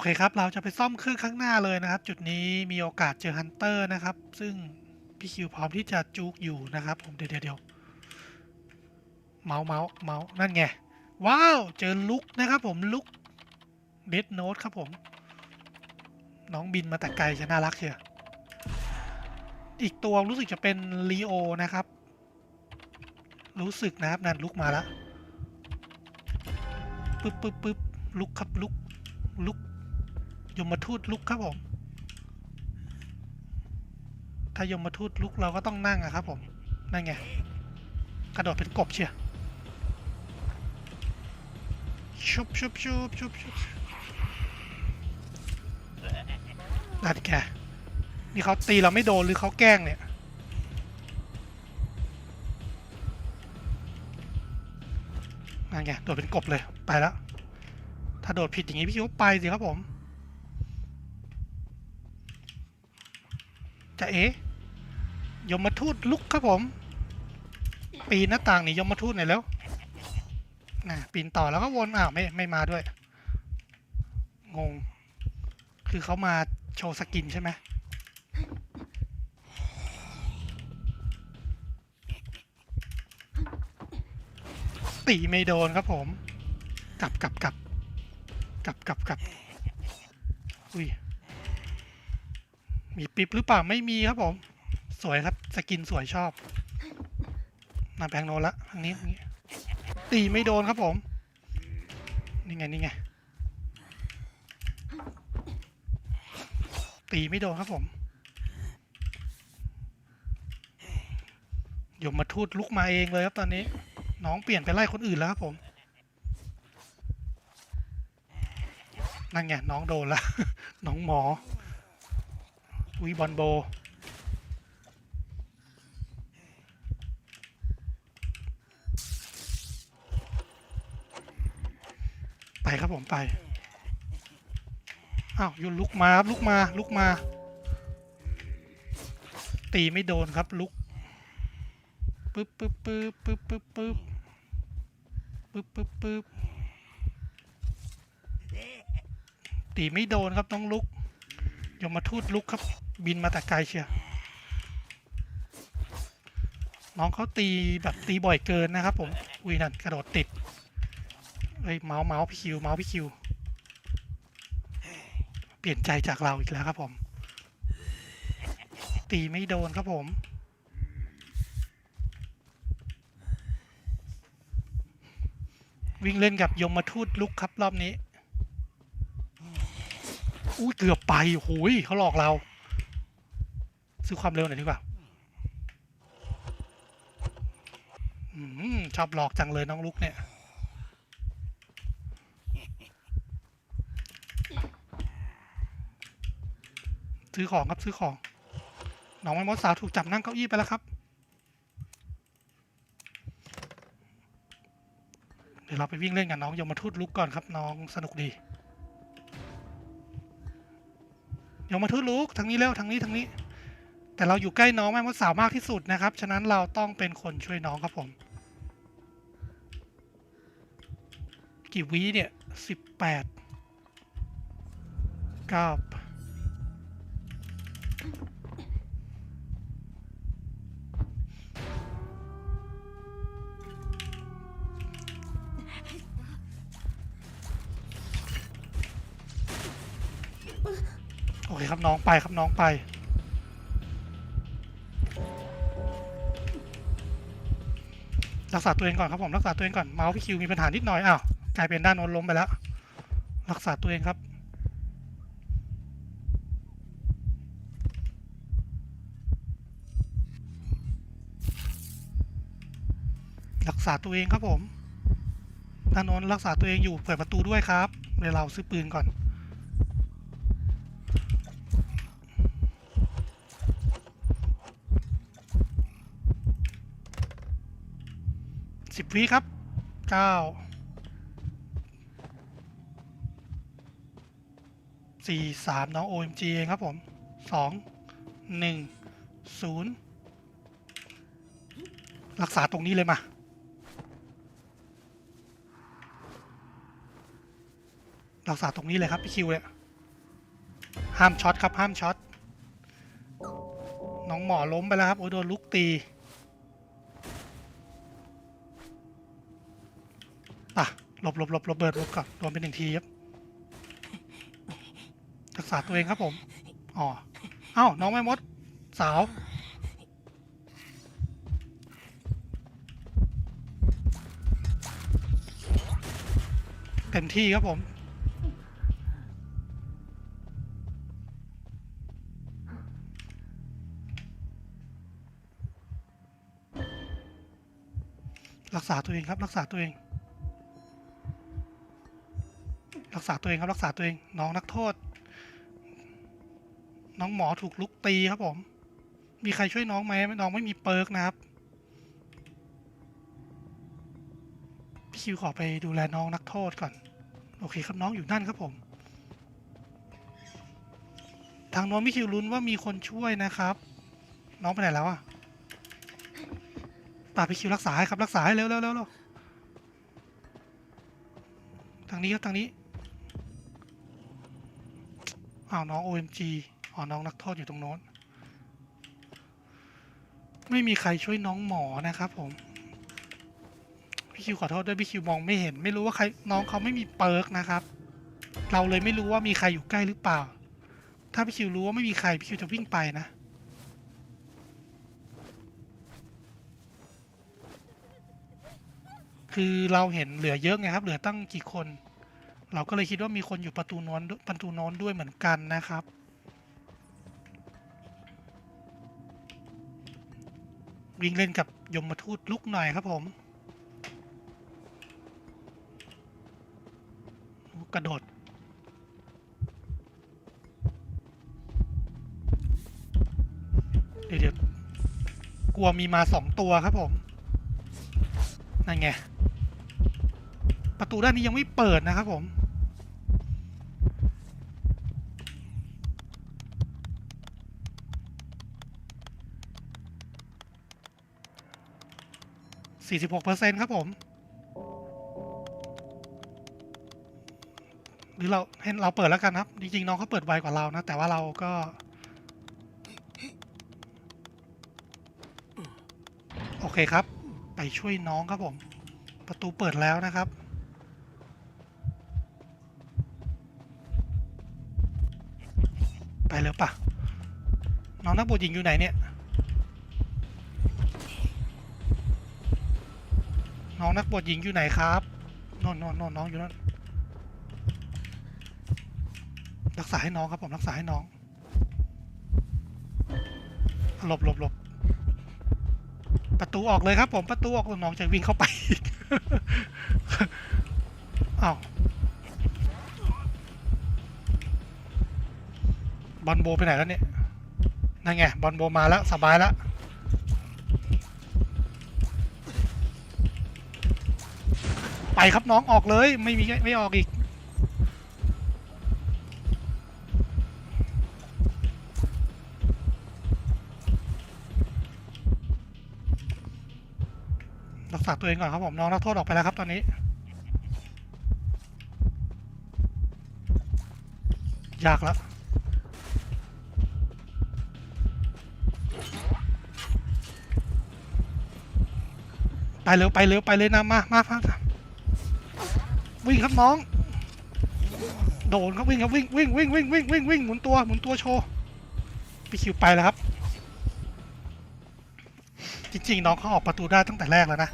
อเคครับ เราจะไปซ่อมเครื่องข้างหน้าเลยนะครับ จุดนี้มีโอกาสเจอฮันเตอร์นะครับ ซึ่งพี่คิวพร้อมที่จะจูกอยู่นะครับ ผมเดี๋ยวเดี๋ยวเดี๋ยวเมาส์เมาส์เมาส์นั่นไง ว้าว เจอลุกนะครับผมลุกเดดโน e ครับผม น้องบินมาแต่ไกลจะน่ารักเชียวอีกตัวรู้สึกจะเป็นลีโอนะครับ รู้สึกนะครับนั่นลุกมาแล้วปึ๊บปึ๊บปึ๊บลุกครับลุกลุก ยมทูตลุกครับผมถ้ายมทูตลุกเราก็ต้องนั่งอะครับผม นั่นไง กระโดดเป็นกบเชียวชุบชุบชุบชุบชุบนั่นแก นี่เขาตีเราไม่โดนหรือเขาแกล้งเนี่ย นั่นไง โดดเป็นกบเลย ไปแล้ว ถ้าโดดผิดอย่างนี้พี่คิดว่าไปสิครับผม จะเอ๋ยมมาทูตลุกครับผม ปีนหน้าต่างหนี่ยมมาทูตหน่อยแล้วน่ะปีนต่อแล้วก็วนอ้าวไม่ไม่มาด้วย งง คือเขามาโชว์สกินใช่ไหมตีไม่โดนครับผม กลับกลับกลับกลับกลับกลับอุ้ย มีปิ๊บหรือเปล่าไม่มีครับผม สวยครับสกินสวยชอบมาแบงโนละทางนี้งนี้ตีไม่โดนครับผม นี่ไงนี่ไงตีไม่โดนครับผมยมมาทูตลุกมาเองเลยครับตอนนี้ น้องเปลี่ยนไปไล่คนอื่นแล้วครับผมนั่นไงน้องโดนละน้องหมอ วีบอลโบ ไปครับผมไป อ้าวยุนลุกมาครับลุกมาลุกมา ตีไม่โดนครับลุกปึ๊บปึ๊บปึ๊บปึ๊บปึ๊บปึ๊บปึ๊บปึ๊บปึ๊บตีไม่โดนครับน้องลุกยมมาทูตลุกครับ บินมาแต่ไกลเชียวน้องเขาตีแบบตีบ่อยเกินนะครับ ผมอุ้ยนั่นกระโดดติดเอ้ยเมาส์เมาส์พี่คิวเมาส์พี่คิว เปลี่ยนใจจากเราอีกแล้วครับผม ตีไม่โดนครับผมวิ่งเล่นกับยมมาทูตลุกครับรอบนี้ อุ้ยเกือบไปโอ้ยเขาหลอกเรา ซื้อความเร็วหน่อยดีกว่าอชอบหลอกจังเลยน้องลุกเนี่ย ซื้อของครับซื้อของ น้องไม้มดสาวถูกจับนั่งเก้าอี้ไปแล้วครับ เดี๋ยวเราไปวิ่งเล่นกับน้องยมทูตลุกก่อนครับ น้องสนุกดียมทูตลุกทางนี้เร็วทางนี้ทางนี้ แต่เราอยู่ใกล้น้องแม่มดสาวมากที่สุดนะครับ ฉะนั้นเราต้องเป็นคนช่วยน้องครับผม กี่วิเนี่ยสิบแปดเก้าโอเคครับน้องไปครับน้องไป รักษาตัวเองก่อนครับผมรักษาตัวเองก่อนเมาส์พี่คิวมีปัญหานิดหน่อยอ้าวกลายเป็นด้านโน้นล้มไปแล้ว รักษาตัวเองครับรักษาตัวเองครับผมด้านโน้นรักษาตัวเองอยู่เปิดประตูด้วยครับเดี๋ยวเราซื้อปืนก่อน สิบวิครับเก้าสี่สามน้อง OMG เองครับผมสองหนึ่งศูนย์รักษาตรงนี้เลยมารักษาตรงนี้เลยครับพี่คิวเนี่ยห้ามช็อตครับห้ามช็อตน้องหมอล้มไปแล้วครับโอ้ยโดนลุกตี หลบหลบหลบหลบเบิดลบก่อนโดนเป็นหนึ่งทีครับรักษาตัวเองครับผมอ๋อเอ้าน้องแม่มด สาวเต็มที่ครับผมรักษาตัวเองครับ รักษาตัวเอง ษาตัวเองครับรักษาตัวเองน้องนักโทษ น้องหมอถูกลุกตีครับผม มีใครช่วยน้องไหมน้องไม่มีเปิร์กนะครับพี่คิวขอไปดูแลน้องนักโทษก่อน โอเคครับน้องอยู่นั่นครับผม ทางโน้นพี่คิวลุ้นว่ามีคนช่วยนะครับ น้องไปไหนแล้วอะตาพี่คิวรักษาให้ครับรักษาให้เร็วเร็วเร็วเร็วทางนี้ครับทางนี้ อ้าวน้อง OMG อ๋อน้องนักโทษอยู่ตรงโน้น ไม่มีใครช่วยน้องหมอนะครับผม พี่คิวขอโทษด้วยพี่คิวมองไม่เห็น ไม่รู้ว่าใครน้องเขาไม่มีเปิร์กนะครับ เราเลยไม่รู้ว่ามีใครอยู่ใกล้หรือเปล่า ถ้าพี่คิวรู้ว่าไม่มีใครพี่คิวจะวิ่งไปนะคือเราเห็นเหลือเยอะไงครับ เหลือตั้งกี่คน เราก็เลยคิดว่ามีคนอยู่ประตูน้นด้วยประตูน้นด้วยเหมือนกันนะครับ วิ่งเล่นกับยมทูตลุกหน่อยครับผมกระโดดเดี๋ยวเดี๋ยวกลัวมีมาสองตัวครับผม นั่นไง ประตูด้านนี้ยังไม่เปิดนะครับผม สี่สิบหกเปอร์เซ็นครับผม หรือเราให้เราเปิดแล้วกันครับ จริงๆ น้องเขาเปิดไวกว่าเรานะ แต่ว่าเราก็ โอเคครับ ไปช่วยน้องครับผม ประตูเปิดแล้วนะครับไปแล้วปะน้องนักบวชหญิงอยู่ไหนเนี่ย น้องนักบวชหญิงอยู่ไหนครับนอนนอนนอนน้องอยู่นั่นรักษาให้น้องครับผมรักษาให้น้องหลบหลบหลบประตูออกเลยครับ ผมประตูออกน้องจะวิ่งเข้าไปอ้าวบอลโบไปไหนแล้วเนี่ยนั่นไงบอลโบมาแล้วสบายแล้ว ไปครับน้องออกเลย ไม่มีไม่ออกอีก รักษาตัวเองก่อนครับผมน้องนักโทษออกไปแล้วครับตอนนี้ ยากแล้วไปเร็วไปเร็วไปเลยนะมามามา วิ่งครับน้อง โดนครับวิ่งครับวิ่งวิ่งวิ่งวิ่งวิ่งวิ่งวิ่งหมุนตัวหมุนตัวโชว์ปีคิวไปแล้วครับ จริงๆ น้องเขาออกประตูได้ตั้งแต่แรกแล้วนะ